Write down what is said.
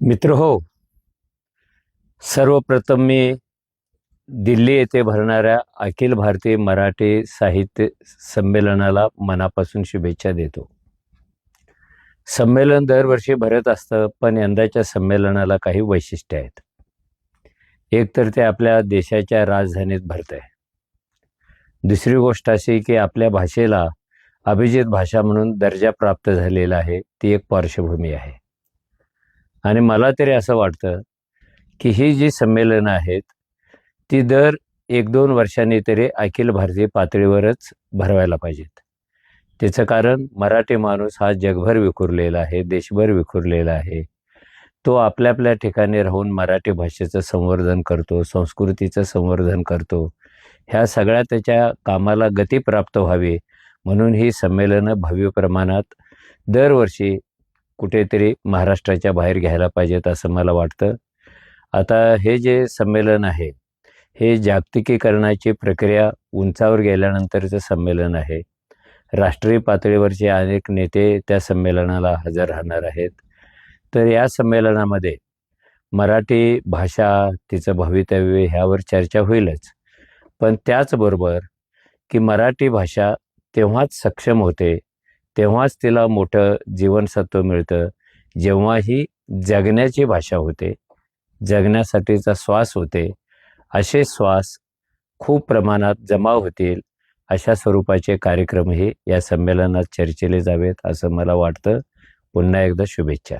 मित्र हो सर्वप्रथम मी दिल्ली येथे भरणाऱ्या अखिल भारतीय मराठी साहित्य संमेलनाला मनापासून शुभेच्छा देतो. संमेलन दरवर्षी भरत असतं पण यंदाच्या संमेलनाला काही वैशिष्ट्य आहेत. एक तर ते आपल्या देशाच्या राजधानीत भरत आहे दुसरी गोष्ट अशी की आपल्या भाषेला अभिजित भाषा म्हणून दर्जा प्राप्त झालेला आहे ती एक पार्श्वभूमी आहे. आणि मला तरी असं वाटतं की ही जी संमेलनं आहेत ती दर एक दोन वर्षांनी तरी अखिल भारतीय पातळीवरच भरवायला पाहिजेत. त्याचं कारण मराठी माणूस हा जगभर विखुरलेला आहे देशभर विखुरलेला आहे. तो आपल्या आपल्या ठिकाणी राहून मराठी भाषेचं संवर्धन करतो संस्कृतीचं संवर्धन करतो. ह्या सगळ्या त्याच्या कामाला गती प्राप्त व्हावी म्हणून ही संमेलनं भव्य प्रमाणात दरवर्षी कुठेतरी महाराष्ट्राच्या बाहेर घ्यायला पाहिजेत असं मला वाटतं. आता हे जे संमेलन आहे हे जागतिकीकरणाची प्रक्रिया उंचावर गेल्यानंतरचं संमेलन आहे. राष्ट्रीय पातळीवरचे अनेक नेते त्या संमेलनाला हजर राहणार आहेत. तर या संमेलनामध्ये मराठी भाषा तिचं भवितव्य ह्यावर चर्चा होईलच. पण त्याचबरोबर की मराठी भाषा तेव्हाच सक्षम होते तेव्हाच तिला मोठं जीवनसत्व मिळतं. जेव्हा ही जगण्याची भाषा होते जगण्यासाठीचा श्वास होते असे श्वास खूप प्रमाणात जमा होतील अशा स्वरूपाचे कार्यक्रमही या संमेलनात चर्चेले जावेत असं मला वाटतं. पुन्हा एकदा शुभेच्छा.